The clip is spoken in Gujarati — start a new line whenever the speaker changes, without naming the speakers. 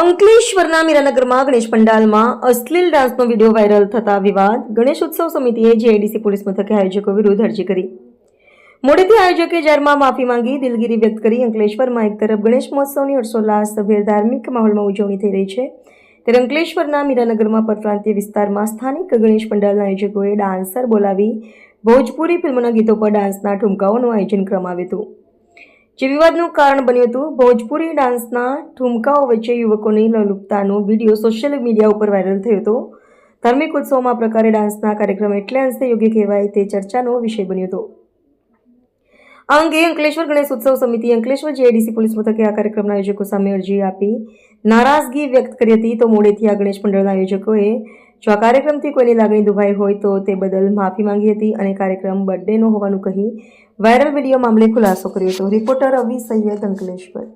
અંકલેશ્વરના મીરાનગરમાં ગણેશ પંડાલમાં અશ્લીલ ડાન્સનો વીડિયો વાયરલ થતા વિવાદ. ગણેશ ઉત્સવ સમિતિએ જેઆઈડીસી પોલીસ મથકે આયોજકો વિરુદ્ધ અરજી કરી. મોડેથી આયોજકે જાહેરમાં માફી માંગી, દિલગીરી વ્યક્ત કરી અંકલેશ્વરમાં એક તરફ ગણેશ મહોત્સવની હર્ષોલ્લાસભેર ધાર્મિક માહોલમાં ઉજવણી થઈ રહી છે. ત્યારે અંકલેશ્વરના મીરાનગરમાં પરપ્રાંતીય વિસ્તારમાં સ્થાનિક ગણેશ પંડાલના આયોજકોએ ડાન્સર બોલાવી ભોજપુરી ફિલ્મના ગીતો પર ડાન્સના ઠુમકાઓનું આયોજન કરવામાં આવ્યું હતું. જે વિવાદનું કારણ બન્યું હતું, ભોજપુરી ડાન્સના ઠુમકાઓ વચ્ચે યુવકોની લલુપતાનો વીડિયો સોશિયલ મીડિયા ઉપર વાયરલ થયો હતો. ધાર્મિક ઉત્સવમાં પ્રકારે ડાન્સના કાર્યક્રમ એટલે અંશે યોગ્ય કહેવાય તે ચર્ચાનો વિષય બન્યો હતો. આ અંગે અંકલેશ્વર ગણેશ ઉત્સવ સમિતિ અંકલેશ્વર જીઆઈડીસી પોલીસ મથકે આ કાર્યક્રમના આયોજકો સામે અરજી આપી નારાજગી વ્યક્ત કરી હતી. તો મોડેથી આ ગણેશ મંડળના આયોજકોએ જો આ કાર્યક્રમથી કોઈની લાગણી દુભાઈ હોય તો તે બદલ માફી માંગી હતી અને કાર્યક્રમ બર્થડેનો હોવાનું કહી વાયરલ વીડિયો મામલે ખુલાસો કર્યો હતો. રિપોર્ટર અવી સૈયદ અંકલેશ્વર